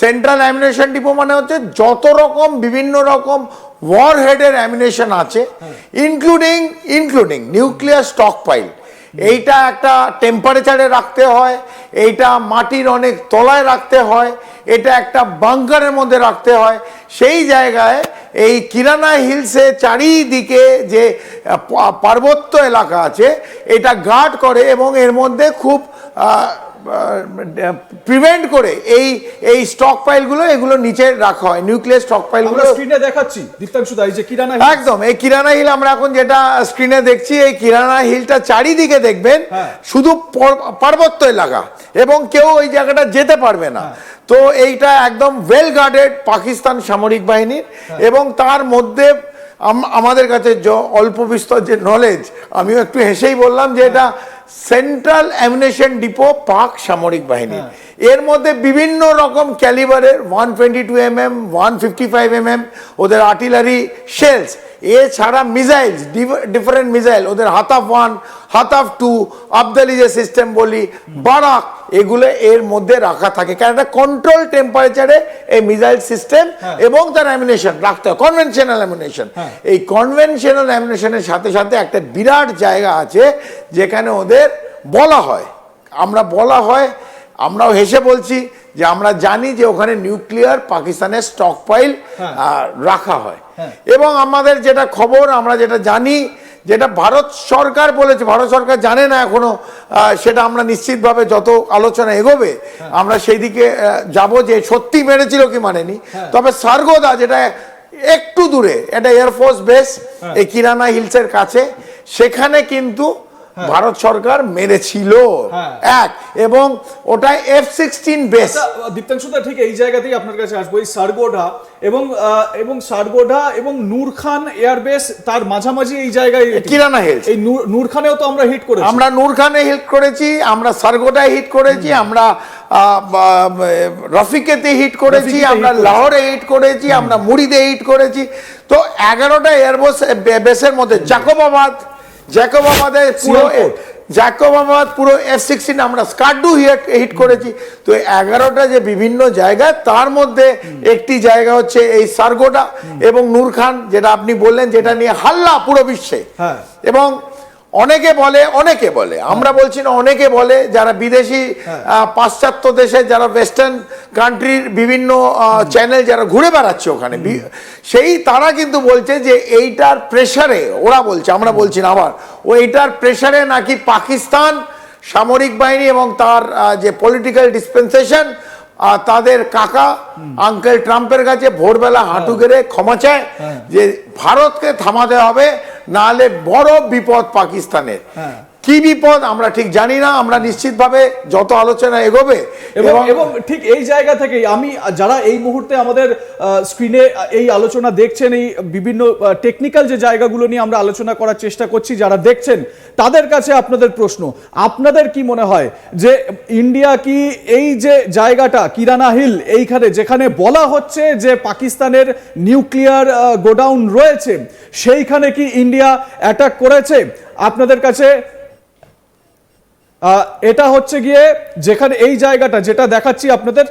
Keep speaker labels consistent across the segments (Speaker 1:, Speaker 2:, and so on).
Speaker 1: Central amination depot মানে হচ্ছে যত রকম বিভিন্ন রকম ওয়ার হেডের অ্যামিনেশন আছে including including nuclear stockpile এইটা একটা টেম্পারেচারে রাখতে হয়, এইটা মাটির অনেক তলায় রাখতে হয়, এটা একটা বাংকারের মধ্যে রাখতে হয়। সেই জায়গায় এই কিরানা হিলসে চারিদিকে যে পার্বত্য এলাকা আছে, এটা গার্ড করে এবং এর মধ্যে খুব প্রিভেন্ট করে এই এই স্টক ফাইলগুলো এগুলো নিচে রাখা হয় নিউক্লিয়ার স্টক ফাইলগুলো
Speaker 2: স্ক্রিনে দেখাচ্ছি দীপ্তাংশু দা এই যে কিরানা
Speaker 1: একদম এই কিরানা হিল আমরা এখন যেটা স্ক্রিনে দেখছি এই কিরানা হিলটা চারিদিকে দেখবেন
Speaker 2: হ্যাঁ।
Speaker 1: শুধু পর- পার্বত্য এলাকা এবং কেউ ওই জায়গাটা যেতে পারবে না। তো এইটা একদম ওয়েল গার্ডেড পাকিস্তান সামরিক বাহিনীর এবং তার মধ্যে আমাদের কাছে অল্প বিস্তর যে নলেজ আমিও একটু হেসেই বললাম যে এটা সেন্ট্রাল অ্যামিনেশন ডিপো পাক সামরিক বাহিনী এর মধ্যে বিভিন্ন রকম ক্যালিবারের one twenty two M M one fifty five M M ওদের আর্টিলারি শেলস এছাড়া মিসাইলস ডিফারেন্ট মিসাইল ওদের হাতাফ ওয়ান হাতাফ টু আবদালি যে সিস্টেম বলি বারাক এগুলো এর মধ্যে রাখা থাকে। কারণ একটা কন্ট্রোল টেম্পারেচারে এই মিসাইল সিস্টেম এবং তার অ্যামিনেশন রাখতে হয় কনভেনশনাল অ্যামিনেশন এই কনভেনশনাল অ্যামিনেশনের সাথে সাথে একটা বিরাট জায়গা আছে যেখানে ওদের বলা হয়। আমরা বলা হয় আমরাও হেসে বলছি যে আমরা জানি যে ওখানে নিউক্লিয়ার পাকিস্তানের স্টক পাইল রাখা হয়। এবং আমাদের যেটা খবর আমরা যেটা জানি যেটা ভারত সরকার বলেছে ভারত সরকার জানে না এখনও সেটা আমরা নিশ্চিতভাবে যত আলোচনা এগোবে আমরা সেই দিকে যাব যে সত্যি মেরেছিল কি মানেনি। তবে সার্গোদা যেটা একটু দূরে এটা এয়ারফোর্স বেস এই কিরানা হিলসের কাছে সেখানে কিন্তু ভারত সরকার মেরেছিল।
Speaker 2: হ্যাঁ।
Speaker 1: এক এবং ওটা F sixteen base
Speaker 2: Diptangshu da ঠিক এই জায়গাতেই আপনার কাছে আসব এই সারগোডা এবং এবং সারগোডা এবং নূর খান এয়ারবেস তার মাঝামাঝি এই জায়গায়
Speaker 1: কিরানা হিলস
Speaker 2: এই নূর- নূর খানেও তো আমরা হিট করেছি।
Speaker 1: আমরা নূরখানে হিট করেছি আমরা সারগোটায় হিট করেছি আমরা রফিকেতে হিট করেছি আমরা লাহোরে হিট করেছি আমরা মুড়িতে হিট করেছি। তো এগারোটা এয়ারবোস বেসের মধ্যে জাকোবাবাদ জাকোবাবাদে পুরো
Speaker 2: জ্যাকব
Speaker 1: জাকোবাবাদ পুরো এফ সিক্সটিন আমরা স্কার্ডু হিট হিট করেছি। তো এগারোটা যে বিভিন্ন জায়গা তার মধ্যে একটি জায়গা হচ্ছে এই সার্গোটা এবং নূর খান যেটা আপনি বললেন যেটা নিয়ে হাল্লা পুরো বিশ্বে।
Speaker 2: হ্যাঁ।
Speaker 1: এবং অনেকে বলে অনেকে বলে আমরা বলছি না অনেকে বলে যারা বিদেশি পাশ্চাত্য দেশে যারা ওয়েস্টার্ন কান্ট্রির বিভিন্ন চ্যানেল যারা ঘুরে বেড়াচ্ছে ওখানে সেই তারা কিন্তু বলছে যে এইটার প্রেশারে ওরা বলছে আমরা বলছি না আবার ও এইটার প্রেসারে নাকি পাকিস্তান সামরিক বাহিনী এবং তার যে পলিটিক্যাল ডিসপেন্সেশন তাদের কাকা আঙ্কেল ট্রাম্পের কাছে ভোরবেলা হাঁটু গেড়ে ক্ষমা চায় যে ভারতকে থামাতে হবে নাহলে বড় বিপদ পাকিস্তানের
Speaker 2: হ্যাঁ।
Speaker 1: কি বিপদ আমরা ঠিক জানি না আমরা নিশ্চিতভাবে যত আলোচনা এগোবে
Speaker 2: এবং
Speaker 1: এবং
Speaker 2: ঠিক এই জায়গা থেকে আমি যারা এই মুহূর্তে আমাদের স্ক্রিনে এই আলোচনা দেখছেন এই বিভিন্ন টেকনিক্যাল যে জায়গাগুলো নিয়ে আমরা আলোচনা করার চেষ্টা করছি যারা দেখছেন তাদের কাছে আপনাদের প্রশ্ন আপনাদের কি মনে হয় যে ইন্ডিয়া কি এই যে জায়গাটা কিরানা হিল এইখানে যেখানে বলা হচ্ছে যে পাকিস্তানের নিউক্লিয়ার গোডাউন রয়েছে সেইখানে কি ইন্ডিয়া অ্যাটাক করেছে? আপনাদের কাছে এটা হচ্ছে গিয়ে যেখানে এই জায়গাটা যেটা দেখাচ্ছি আপনাদের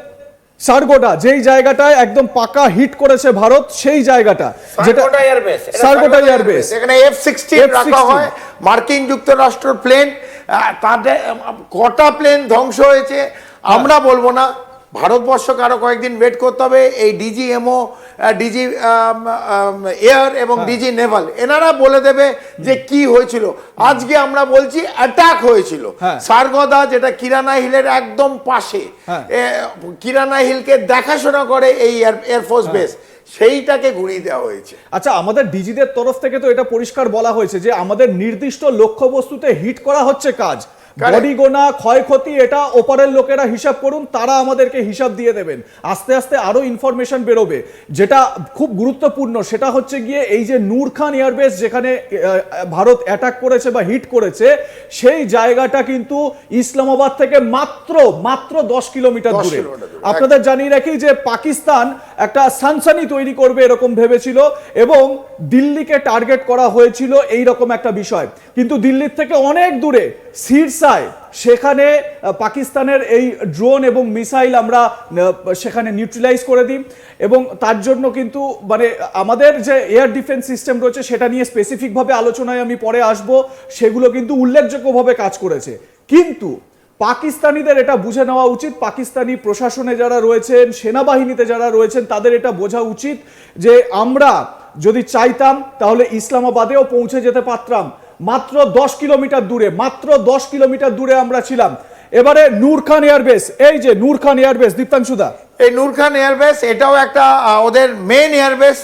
Speaker 2: সার্গোটা যেই জায়গাটায় একদম পাকা হিট করেছে ভারত সেই জায়গাটা যেটা
Speaker 1: সার্গোটা এয়ারবেস এখানে এফ সিক্সটিন
Speaker 2: F-16
Speaker 1: রাখা হয় মার্কিন যুক্তরাষ্ট্র প্লেন তাদের কটা প্লেন ধ্বংস হয়েছে আমরা বলব না। ভারতবর্ষকে আরও কয়েকদিন ওয়েট করতে হবে এই ডিজিএমও ডিজি এয়ার এবং ডিজি নেভাল এনারা বলে দেবে যে কি হয়েছিল আজকে আমরা বলছি অ্যাটাক হয়েছিল
Speaker 2: হ্যাঁ।
Speaker 1: সারগদা যেটা কিরানা হিলের একদম পাশে
Speaker 2: হ্যাঁ।
Speaker 1: কিরানা হিলকে দেখাশোনা করে এই এয়ারফোর্স বেস সেইটাকে ঘুরিয়ে দেওয়া হয়েছে
Speaker 2: আচ্ছা আমাদের ডিজিদের তরফ থেকে তো এটা পরিষ্কার বলা হয়েছে যে আমাদের নির্দিষ্ট লক্ষ্যবস্তুতে হিট করা হচ্ছে কাজ. বডি গোনা ক্ষয়ক্ষতি এটা ওপারের লোকেরা হিসাব করুন তারা আমাদেরকে হিসাব দিয়ে দেবেন। আস্তে আস্তে আরও ইনফরমেশন বেরোবে। যেটা খুব গুরুত্বপূর্ণ সেটা হচ্ছে গিয়ে এই যে নূর খান এয়ারবেস যেখানে ভারত অ্যাটাক করেছে বা হিট করেছে সেই জায়গাটা কিন্তু ইসলামাবাদ থেকে মাত্র মাত্র দশ কিলোমিটার দূরে।
Speaker 1: কিলোমিটার দূরে।
Speaker 2: আপনাদের জানিয়ে রাখি যে পাকিস্তান একটা সানসানি তৈরি করবে এরকম ভেবেছিল এবং দিল্লিকে টার্গেট করা হয়েছিল এই রকম একটা বিষয়। কিন্তু দিল্লির থেকে অনেক দূরে সিরসা রাস্তায় সেখানে পাকিস্তানের এই ড্রোন এবং মিসাইল আমরা সেখানে নিউট্রিলাইজ করে দিই এবং তার জন্য কিন্তু মানে আমাদের যে এয়ার ডিফেন্স সিস্টেম রয়েছে সেটা নিয়ে স্পেসিফিকভাবে আলোচনায় আমি পরে আসব। সেগুলো কিন্তু উল্লেখযোগ্যভাবে কাজ করেছে। কিন্তু পাকিস্তানিদের এটা বুঝে নেওয়া উচিত। পাকিস্তানি প্রশাসনে যারা রয়েছেন, সেনাবাহিনীতে যারা রয়েছেন, তাদের এটা বোঝা উচিত যে আমরা যদি চাইতাম, তাহলে ইসলামাবাদেও পৌঁছে যেতে পারতাম। মাত্র দশ কিলোমিটার দূরে মাত্র দশ কিলোমিটার দূরে আমরা ছিলাম। এবারে নূর খান এয়ারবেস এই যে নূর খান এয়ারবেস দীপ্তাংশুদা।
Speaker 1: এই নূর খান এয়ারবেস এটাও একটা ওদের মেন এয়ারবেস।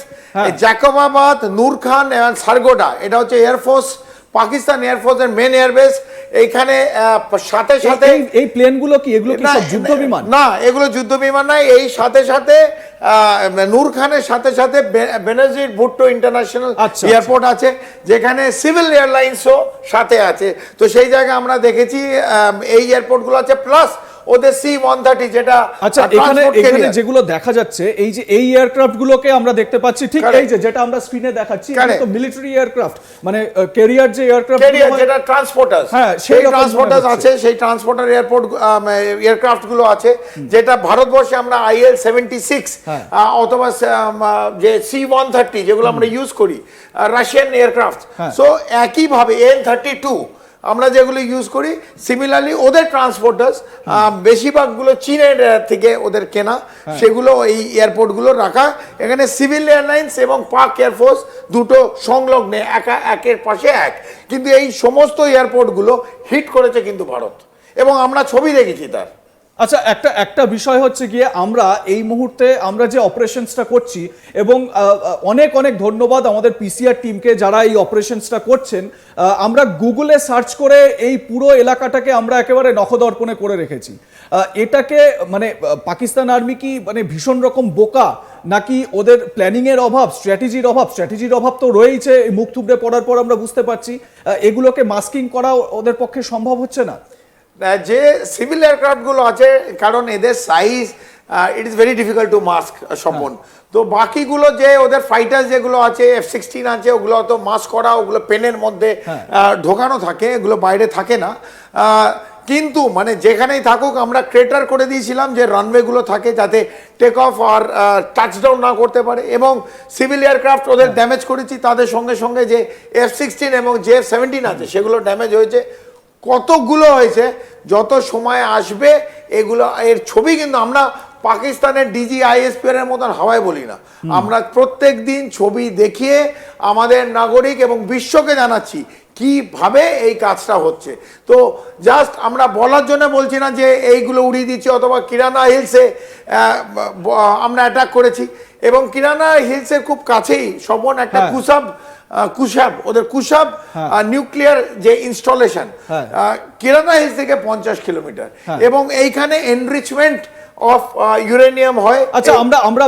Speaker 1: জ্যাকবাবাদ নূর খান এবং সারগোডা এটা হচ্ছে এয়ারফোর্স পাকিস্তান এয়ারফোর্সের মেন এয়ারবেস। এইখানে সাথে সাথে
Speaker 2: এই- প্লেনগুলো কি এগুলো কি
Speaker 1: না,
Speaker 2: সব যুদ্ধ বিমান
Speaker 1: না এগুলো যুদ্ধ বিমান নয় এই সাথে সাথে নূর খানের সাথে সাথে বেনাজির ভুট্টো ইন্টারন্যাশনাল
Speaker 2: আচ্ছা,
Speaker 1: এয়ারপোর্ট আছে যেখানে সিভিল এয়ারলাইন্সও সাথে আছে। তো সেই জায়গায় আমরা দেখেছি এই এয়ারপোর্টগুলো আছে প্লাস ওদের সি ওয়ান থার্টি যেটা
Speaker 2: আচ্ছা এখানে এখানে যেগুলো দেখা যাচ্ছে এই যে এই এয়ারক্রাফট গুলোকে আমরা দেখতে পাচ্ছি ঠিক. এই যে যেটা আমরা স্ক্রিনে দেখাচ্ছি তো মিলিটারি এয়ারক্রাফট মানে ক্যারিয়ার যে এয়ারক্রাফট
Speaker 1: যেটা ট্রান্সপোর্টার
Speaker 2: হ্যাঁ, সেই
Speaker 1: ট্রান্সপোর্টার আছে সেই ট্রান্সপোর্টার এয়ারপোর্ট এয়ারক্রাফটগুলো আছে যেটা ভারতবর্ষে আমরা আইএল সেভেন্টি সিক্স। অথবা যে সি ওয়ান থার্টি যেগুলো আমরা ইউজ করি রাশিয়ান এয়ারক্রাফট। সো একইভাবে এন থার্টি টু আমরা যেগুলো ইউজ করি সিমিলারলি ওদের ট্রান্সপোর্টার্স বেশিরভাগগুলো চীনের থেকে ওদের কেনা
Speaker 2: হ্যাঁ।
Speaker 1: সেগুলো এই এয়ারপোর্টগুলো রাখা। এখানে সিভিল এয়ারলাইন্স এবং পাক এয়ারফোর্স দুটো সংলগ্নে একা একের পাশে এক। কিন্তু এই সমস্ত এয়ারপোর্টগুলো হিট করেছে কিন্তু ভারত। এবং আমরা ছবি দেখেছি তার।
Speaker 2: আচ্ছা একটা একটা বিষয় হচ্ছে গিয়ে আমরা এই মুহূর্তে আমরা যে অপারেশনসটা করছি এবং অনেক অনেক ধন্যবাদ আমাদের পিসিআর টিমকে যারা এই অপারেশনসটা করছেন। আমরা গুগলে সার্চ করে এই পুরো এলাকাটাকে আমরা একেবারে নখদর্পণে করে রেখেছি। এটাকে মানে পাকিস্তান আর্মি কি মানে ভীষণ রকম বোকা নাকি ওদের প্ল্যানিংয়ের অভাব, স্ট্র্যাটেজির অভাব? স্ট্র্যাটেজির অভাব তো রয়েইছে মুখ থুবড়ে পড়ার পর আমরা বুঝতে পারছি। এগুলোকে মাস্কিং করা ওদের পক্ষে সম্ভব হচ্ছে না।
Speaker 1: যে সিভিল এয়ারক্রাফটগুলো আছে কারণ এদের size it is very difficult to mask Swapan তো বাকিগুলো যে ওদের ফাইটার যেগুলো আছে এফ সিক্সটিন আছে ওগুলো তো মাস্ক করা ওগুলো পেনের মধ্যে ঢোকানো থাকে এগুলো বাইরে থাকে না। কিন্তু মানে যেখানেই থাকুক আমরা ক্রেটার করে দিয়েছিলাম যে রানওয়েগুলো থাকে যাতে টেক অফ আর টাচডাউন না করতে পারে। এবং সিভিল এয়ারক্রাফট ওদের ড্যামেজ করেছি তাদের সঙ্গে সঙ্গে যে এফ সিক্সটিন এবং যে এফ সেভেন্টিন আছে সেগুলো ড্যামেজ হয়েছে। কতগুলো হয়েছে যত সময় আসবে এগুলো এর ছবি কিন্তু আমরা পাকিস্তানের ডিজি আইএসপিআর এর মতন হাওয়ায় বলি না। আমরা প্রত্যেক দিন ছবি দেখিয়ে আমাদের নাগরিক এবং বিশ্বকে জানাচ্ছি কীভাবে এই কাজটা হচ্ছে তো জাস্ট আমরা বলার জন্য বলছি না যে এইগুলো উড়িয়ে দিচ্ছি অথবা কিরানা হিলসে আমরা অ্যাটাক করেছি এবং কিরানা হিলসের খুব কাছেই স্বপন একটা
Speaker 2: হ্যাঁ।
Speaker 1: কুসাব কুসাব ওদের কুসাব। নিউক্লিয়ার যে ইনস্টলেশন
Speaker 2: হ্যাঁ।
Speaker 1: কিরানা হিলস থেকে পঞ্চাশ কিলোমিটার
Speaker 2: হ্যাঁ।
Speaker 1: এবং এইখানে এনরিচমেন্ট অফ ইউরেনিয়াম হয়
Speaker 2: আচ্ছা আমরা আমরা